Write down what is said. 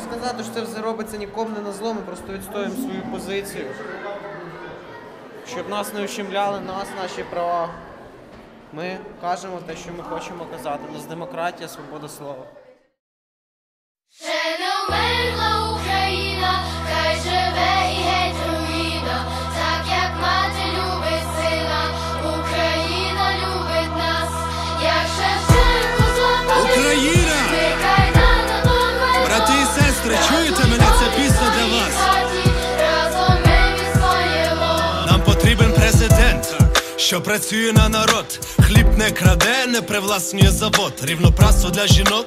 сказати, що це все робиться нікому не на зло, ми просто відстоїмо свою позицію. Щоб нас не ущемляли, нас, наші права. Ми кажемо те, що ми хочемо казати. У нас демократія, свобода слова. Що працює на народ. Хліб не краде, не привласнює завод. Рівноправство для жінок